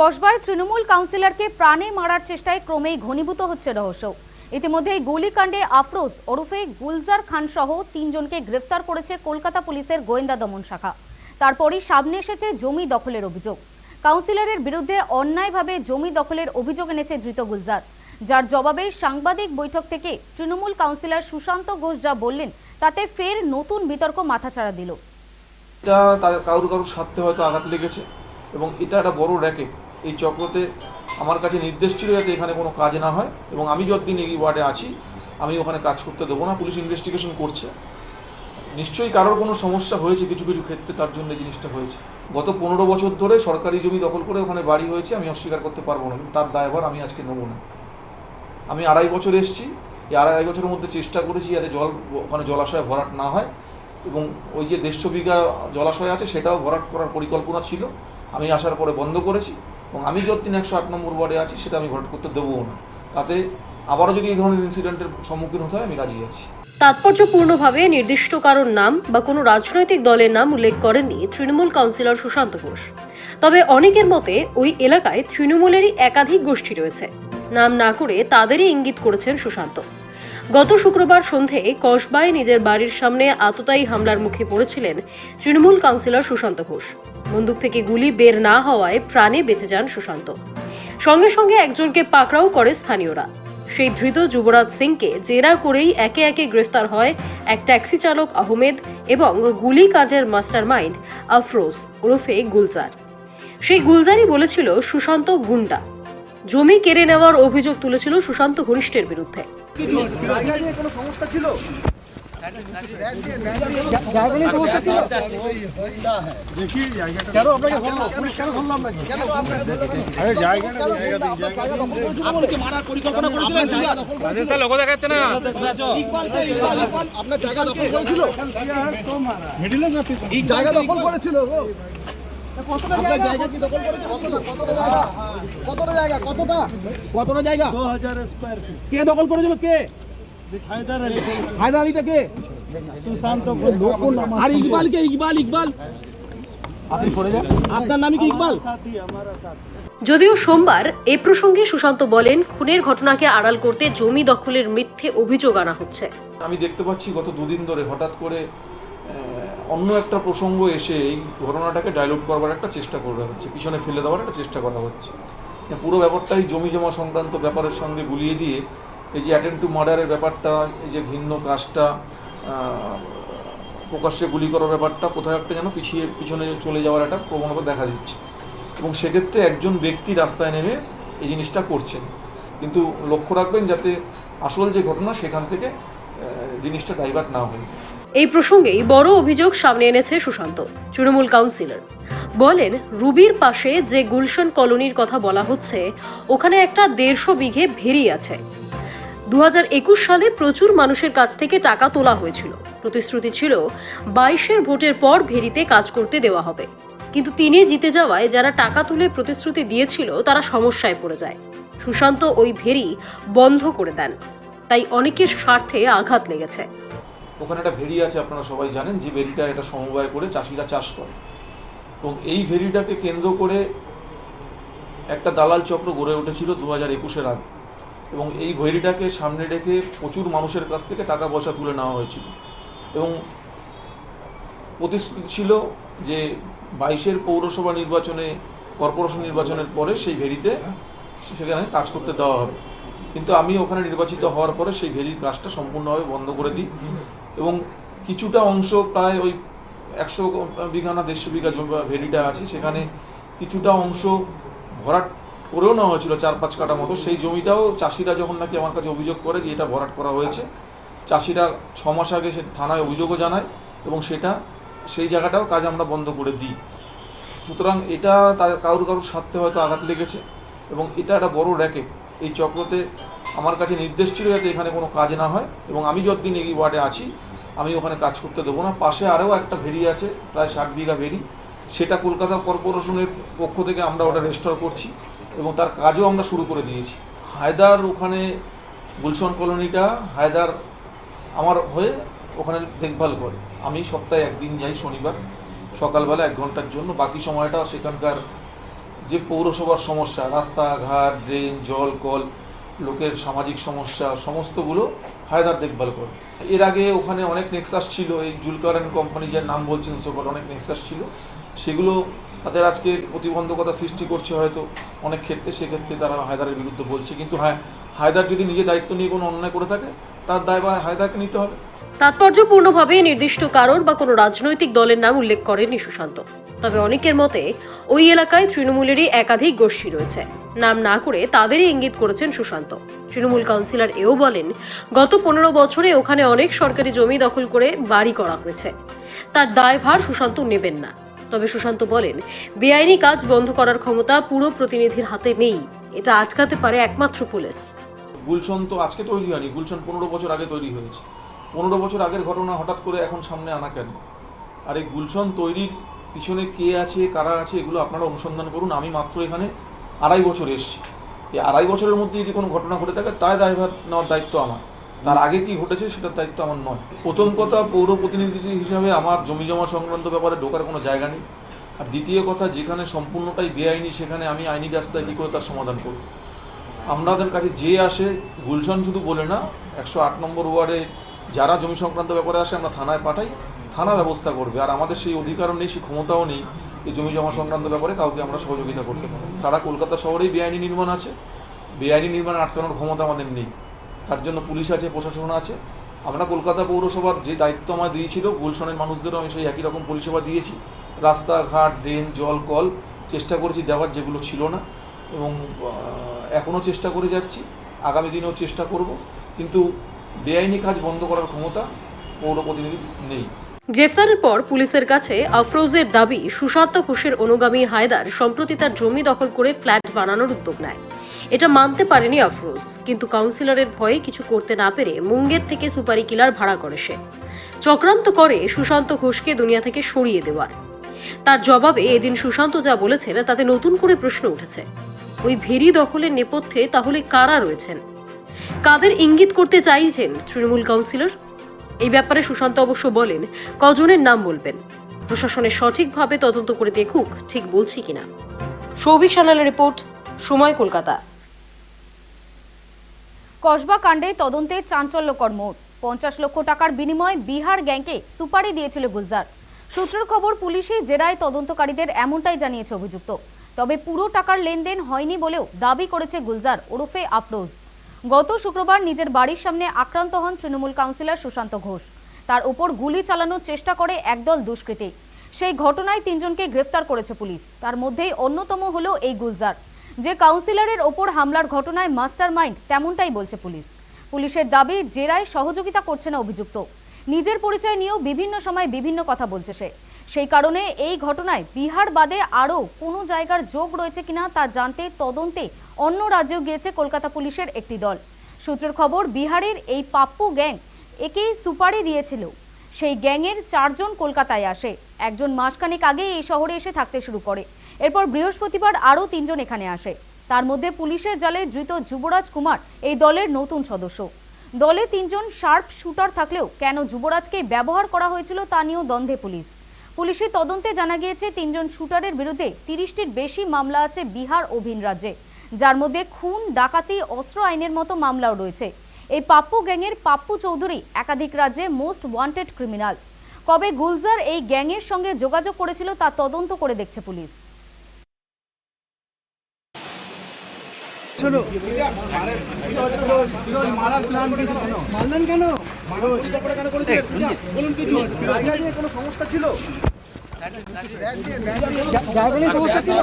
কসবায় তৃণমূল কাউন্সিলরকে প্রাণে মারার চেষ্টায় ক্রমেই ঘনীভূত হচ্ছে রহস্য। ইতিমধ্যে গুলিকাণ্ডে আফরোজ, ওরফে গুলজার খান সহ তিনজনকে গ্রেফতার করেছে কলকাতা পুলিশের গোয়েন্দা দমন শাখা। তারপরই সামনে এসেছে জমি দখলের অভিযোগ। কাউন্সিলরের বিরুদ্ধে অন্যায়ভাবে জমি দখলের অভিযোগ এনেছে ধৃত গুলজার। যার জবাবে সাংবাদিক বৈঠক থেকে তৃণমূল কাউন্সিলর সুশান্ত ঘোষ যা বললেন, তাতে ফের নতুন বিতর্ক মাথাচাড়া দিল। এটা কারোর কারোর স্বার্থে হয়তো আঘাত লেগেছে এবং এটা একটা বড় র্যাকেট। এই চক্রতে আমার কাছে নির্দেশ ছিল যাতে এখানে কোনো কাজ না হয় এবং আমি যতদিন এই ওয়ার্ডে আছি, আমি ওখানে কাজ করতে দেবো না, পুলিশ ইনভেস্টিগেশন করছে। নিশ্চয়ই কারোর কোনো সমস্যা হয়েছে কিছু কিছু ক্ষেত্রে তার জন্য এই জিনিসটা হয়েছে। গত পনেরো বছর ধরে সরকারি জমি দখল করে ওখানে বাড়ি হয়েছে, আমি অস্বীকার করতে পারব না তার দায়ভার আমি আজকে নেব না। আমি আড়াই বছর এসেছি, এই আড়াই বছরের মধ্যে চেষ্টা করেছি যাতে জল, ওখানে জলাশয় ভরাট না হয় এবং ওই যে দেড়শো বিঘা জলাশয় আছে সেটাও ভরাট করার পরিকল্পনা ছিল। আমি আসার পরে বন্ধ করেছি। এবং আমি যতদিন একশো আট নম্বর ওয়ার্ডে আছি, সেটা আমি ভরাট করতে দেবো না। তাতে আবারও যদি এই ধরনের ইনসিডেন্টের সম্মুখীন হতে হয়, আমি রাজি আছি। তাৎপর্যপূর্ণভাবে নির্দিষ্ট কারোর নাম বা কোনো রাজনৈতিক দলের নাম উল্লেখ করেননি তৃণমূল কাউন্সিলর সুশান্ত ঘোষ। তবে অনেকের মতে ওই এলাকায় তৃণমূলেরই একাধিক গোষ্ঠী রয়েছে। নাম না করে তাদেরই ইঙ্গিত করেছেন সুশান্ত। গত শুক্রবার সন্ধে কসবায় নিজের বাড়ির সামনে আততায়ী হামলার মুখে পড়েছিলেন তৃণমূল কাউন্সিলর সুশান্ত ঘোষ। বন্দুক থেকে গুলি বের না হওয়ায় প্রাণে বেঁচে যান সুশান্ত। সঙ্গে সঙ্গে একজনকে পাকড়াও করে স্থানীয়রা। সেই ধৃত যুবরাজ সিংকে জেরা করেই একে একে গ্রেফতার হয় এক ট্যাক্সি চালক আহমেদ এবং গুলিকাণ্ডের মাস্টার মাইন্ড আফরোজ ওরফে গুলজার। সেই গুলজারই বলেছিল সুশান্ত গুন্ডা। জমি কেড়ে নেওয়ার অভিযোগ তুলেছিল সুশান্ত ঘনিষ্ঠের বিরুদ্ধে। জায়গা কোনো সমস্যা ছিল আপনার জায়গা দখল করেছিল। যদিও সোমবার এ প্রসঙ্গে সুশান্ত বলেন খুনের ঘটনাকে আড়াল করতে জমি দখলের মিথ্যে অভিযোগ আনা হচ্ছে। আমি দেখতে পাচ্ছি গত দুদিন ধরে হঠাৎ করে অন্য একটা প্রসঙ্গ এসে এই ঘটনাটাকে ডাইলুট করবার একটা চেষ্টা করা হচ্ছে, পিছনে ফেলে দেওয়ার একটা চেষ্টা করা হচ্ছে। মানে পুরো ব্যাপারটাই জমি জমা সংক্রান্ত ব্যাপারের সঙ্গে গুলিয়ে দিয়ে এই যে অ্যাটেন্ড টু মার্ডারের ব্যাপারটা, এই যে ভিন্ন কাজটা প্রকাশ্যে গুলি করার ব্যাপারটা কোথাও একটা যেন পিছিয়ে, পিছনে চলে যাওয়ার একটা প্রবণতা দেখা দিচ্ছে। এবং সেক্ষেত্রে একজন ব্যক্তি রাস্তায় নেমে এই জিনিসটা করছেন। কিন্তু লক্ষ্য রাখবেন যাতে আসল যে ঘটনা সেখান থেকে জিনিসটা ডাইভার্ট না হয়ে যায়। এই প্রসঙ্গেই বড় অভিযোগ সামনে এনেছে সুশান্ত, তৃণমূল কাউন্সিলর। বলেন, রুবির পাশে যে গুলশন কলোনির কথা বলা হচ্ছে, ওখানে একটা দেড়শো বিঘে ভেরি আছে। দুহাজার একুশ সালে প্রচুর মানুষের কাছ থেকে টাকা তোলা হয়েছিল। প্রতিশ্রুতি ছিল, বাইশের ভোটের পর ভেরিতে কাজ করতে দেওয়া হবে। কিন্তু তিনি জিতে যাওয়ায় যারা টাকা তুলে প্রতিশ্রুতি দিয়েছিল, তারা সমস্যায় পড়ে যায়। সুশান্ত ওই ভেরি বন্ধ করে দেন। তাই অনেকের স্বার্থে আঘাত লেগেছে। ওখানে একটা ভেরি আছে, আপনারা সবাই জানেন, যে ভেরিটা এটা সমবায় করে চাষিরা চাষ করে। এবং এই ভেরিটাকে কেন্দ্র করে একটা দালাল চক্র গড়ে উঠেছিল দু হাজার একুশের আগে। এবং এই ভেরিটাকে সামনে রেখে প্রচুর মানুষের কাছ থেকে টাকা পয়সা তুলে নেওয়া হয়েছিল। এবং প্রতিশ্রুতি ছিল যে বাইশের পৌরসভা নির্বাচনে, কর্পোরেশন নির্বাচনের পরে সেই ভেরিতে সেখানে কাজ করতে দেওয়া হবে। কিন্তু আমি ওখানে নির্বাচিত হওয়ার পরে সেই ভেরির কাজটা সম্পূর্ণভাবে বন্ধ করে দিই। এবং কিছুটা অংশ প্রায় ওই একশো বিঘা না দেড়শো বিঘা জমি ভেরিটা আছে, সেখানে কিছুটা অংশ ভরাট করেও নেওয়া হয়েছিল চার পাঁচ কাটা মতো। সেই জমিটাও চাষিরা যখন নাকি আমার কাছে অভিযোগ করে যে এটা ভরাট করা হয়েছে, চাষিরা ছ মাস আগে সে থানায় অভিযোগও জানায় এবং সেটা, সেই জায়গাটাও কাজ আমরা বন্ধ করে দিই। সুতরাং এটা তাদের কারোর কারোর স্বার্থে হয়তো আঘাত লেগেছে এবং এটা একটা বড় র্যাকেট। এই চক্রতে আমার কাছে নির্দেশ ছিল যাতে এখানে কোনো কাজ না হয় এবং আমি যতদিন এই ওয়ার্ডে আছি, আমি ওখানে কাজ করতে দেবো না। পাশে আরও একটা ভেরি আছে, প্রায় ষাট বিঘা ভেরি। সেটা কলকাতা কর্পোরেশনের পক্ষ থেকে আমরা ওটা রেস্টোর করছি এবং তার কাজও আমরা শুরু করে দিয়েছি। হায়দার ওখানে গুলশন কলোনিটা, হায়দার আমার হয়ে ওখানে দেখভাল করে। আমি সপ্তাহে একদিন যাই শনিবার, সকালবেলা এক ঘণ্টার জন্য। বাকি সময়টা সেখানকার যে পৌরসভার সমস্যা, রাস্তাঘাট, ড্রেন, জল, কল, লোকের সামাজিক সমস্যা, সমস্তগুলো হায়দার দেখভাল করে এর আগে ওখানে অনেক নেক্সাস ছিল, এই জুলকার অ্যান্ড কোম্পানি যার নাম বলছেন সবার অনেক নেক্সাস ছিল। সেগুলো তাদের আজকে প্রতিবন্ধকতা সৃষ্টি করছে হয়তো অনেক ক্ষেত্রে, সেক্ষেত্রে তারা হায়দারের বিরুদ্ধে বলছে। কিন্তু হ্যাঁ হায়দার যদি নিজে দায়িত্ব নিয়ে কোনো অন্যায় করে থাকে, তার দায়ভার হায়দারকে নিতে হবে। তাৎপর্যপূর্ণভাবে নির্দিষ্ট কারণ বা কোনো রাজনৈতিক দলের নাম উল্লেখ করেননি সুশান্ত। তবে অনেকের মতে ওই এলাকায় তৃণমূলেরই একাধিক গোষ্ঠী রয়েছে। নাম না করে তাদেরই ইঙ্গিত করেছেন সুশান্ত। তৃণমূল কাউন্সিলর এও বলেন, গত পনেরো বছরে ওখানে অনেক সরকারি জমি দখল করে বাড়ি করা হয়েছে। তার দায়ভার সুশান্ত নেবেন না। তবে সুশান্ত বলেন, বেআইনি কাজ বন্ধ করার ক্ষমতা পুরো প্রতিনিধির হাতে নেই। এটা আটকাতে পারে একমাত্র পুলিশ। গুলশন তো আজকে তৈরি হয়নি। গুলশন পনেরো বছর আগে তৈরি হয়েছে। পনেরো বছর আগের ঘটনা হঠাৎ করে এখন সামনে আনা কেন? আর এই গুলশন তৈরির পিছনে কে আছে, কারা আছে, এগুলো আপনারা অনুসন্ধান করুন। আমি মাত্র এখানে আড়াই বছর এসেছি। এই আড়াই বছরের মধ্যে যদি কোনো ঘটনা ঘটে থাকে তাই দায়ভার নেওয়ার দায়িত্ব আমার। তার আগে কি ঘটেছে সেটার দায়িত্ব আমার নয়। প্রথম কথা, পৌর প্রতিনিধি হিসাবে আমার জমি জমা সংক্রান্ত ব্যাপারে ঢোকার কোনো জায়গা নেই। আর দ্বিতীয় কথা, যেখানে সম্পূর্ণটাই বেআইনি, সেখানে আমি আইনি রাস্তায় কী করে তার সমাধান করব? আমাদের কাছে যে আসে, গুলশান শুধু বলে না, একশো আট নম্বর ওয়ার্ডে যারা জমি সংক্রান্ত ব্যাপারে আসে, আমরা থানায় পাঠাই। থানা ব্যবস্থা করবে। আর আমাদের সেই অধিকারও নেই, সেই ক্ষমতাও নেই এই জমি জমা সংক্রান্ত ব্যাপারে, কাউকে আমরা সহযোগিতা করতে পারি তারা কলকাতা শহরেই বেআইনি নির্মাণ আছে। বেআইনি নির্মাণ আটকানোর ক্ষমতা আমাদের নেই। তার জন্য পুলিশ আছে, প্রশাসন আছে। আমরা কলকাতা পৌরসভার যে দায়িত্ব আমার দিয়েছিল, গুলশনের মানুষদেরও আমি সেই একই রকম পরিষেবা দিয়েছি। রাস্তাঘাট, ড্রেন, জল, কল চেষ্টা করেছি দেওয়ার, যেগুলো ছিল না। এবং এখনও চেষ্টা করে যাচ্ছি। আগামী দিনেও চেষ্টা করব। কিন্তু বেআইনি কাজ বন্ধ করার ক্ষমতা পৌর প্রতিনিধি নেই। গ্রেফতারের পর পুলিশের কাছে আফরোজের দাবি সুশান্ত ঘোষের অনুগামী হায়দার সম্প্রতি তার জমি দখল করে ফ্ল্যাট বানানোর উদ্যোগ নেয়। এটা মানতে পারেনি আফরোজ, কিন্তু কাউন্সিলরের ভয়ে কিছু করতে না পেরে মুঙ্গের থেকে সুপারি কিলার ভাড়া করে সে। চক্রান্ত করে সুশান্ত ঘোষকে দুনিয়া থেকে সরিয়ে দেওয়ার। তার জবাবে এদিন সুশান্ত যা বলেছেন, তাতে নতুন করে প্রশ্ন উঠেছে। ওই ভেরি দখলের নেপথ্যে তাহলে কারা রয়েছেন? কাদের ইঙ্গিত করতে চাইছেন তৃণমূল কাউন্সিলর? এই ব্যাপারে সুশান্ত অবশ্য বলেন, কজনের নাম বলবেন। প্রশাসনের সঠিকভাবে তদন্ত করে দেখুক ঠিক বলছি কিনা। সৌভিক সানালের রিপোর্ট, সময় কলকাতা। কসবা কাণ্ডে তদন্তে চাঞ্চল্যকর মোড়। পঞ্চাশ লক্ষ টাকার বিনিময়ে বিহার গ্যাংকে সুপারি দিয়েছিল গুলজার। সূত্রের খবর পুলিশি জেরায় তদন্তকারীদের এমনটাই জানিয়েছে অভিযুক্ত। তবে পুরো টাকার লেনদেন হয়নি বলেও দাবি করেছে গুলজার ওরফে আফরোজ। গত শুক্রবার নিজের বাড়ির সামনে আক্রান্ত হন তৃণমূল কাউন্সিলর সুশান্ত ঘোষ। তার উপর গুলি চালানোর চেষ্টা করে একদল দুষ্কৃতী। সেই ঘটনায় তিনজনকে গ্রেফতার করেছে পুলিশ। তার মধ্যেই অন্যতম হলো এই গুলজার। যে কাউন্সিলরের ওপর হামলার ঘটনায় মাস্টার মাইন্ড তেমনটাই বলছে পুলিশ। পুলিশের দাবি, জেরায় সহযোগিতা করছে না অভিযুক্ত। নিজের পরিচয় নিয়েও বিভিন্ন সময় বিভিন্ন কথা বলছে সে। সেই কারণে এই ঘটনায় বিহার বাদে আরও কোনো জায়গার যোগ রয়েছে কিনা তা জানতে তদন্তে অন্য রাজ্যেও গিয়েছে কলকাতা পুলিশের একটি দল। সূত্রের খবর, বিহারের এই পাপ্পু গ্যাং একেই সুপারি দিয়েছিল। সেই গ্যাংয়ের চারজন কলকাতায় আসে। একজন মাসখানেক আগে এই শহরে এসে থাকতে শুরু করে। এরপর বৃহস্পতিবার আরও তিনজন এখানে আসে। তার মধ্যে পুলিশের জালে ধৃত যুবরাজ কুমার এই দলের নতুন সদস্য। দলে তিনজন শার্প শুটার থাকলেও কেন যুবরাজকে ব্যবহার করা হয়েছিল তা নিয়েও দ্বন্দ্বে পুলিশ। পুলিশের তদন্তে জানা গিয়েছে, তিনজন শুটারের বিরুদ্ধে তিরিশটির বেশি মামলা আছে বিহার ও ভিন রাজ্যে। যার মধ্যে খুন ডাকাতি অস্ত্র আইনের মতো মামলাও রয়েছে এই পাপ্পু গ্যাংয়ের পাপ্পু চৌধুরী একাধিক রাজ্যে মোস্ট ওয়ান্টেড ক্রিমিনাল কবে গুলজার এই গ্যাংয়ের সঙ্গে যোগাযোগ করেছিল তা তদন্ত করে দেখছে পুলিশ শোনো মারার প্ল্যান মারলেন কেন বলুন কিছু কোনো সমস্যা ছিল সমস্যা ছিল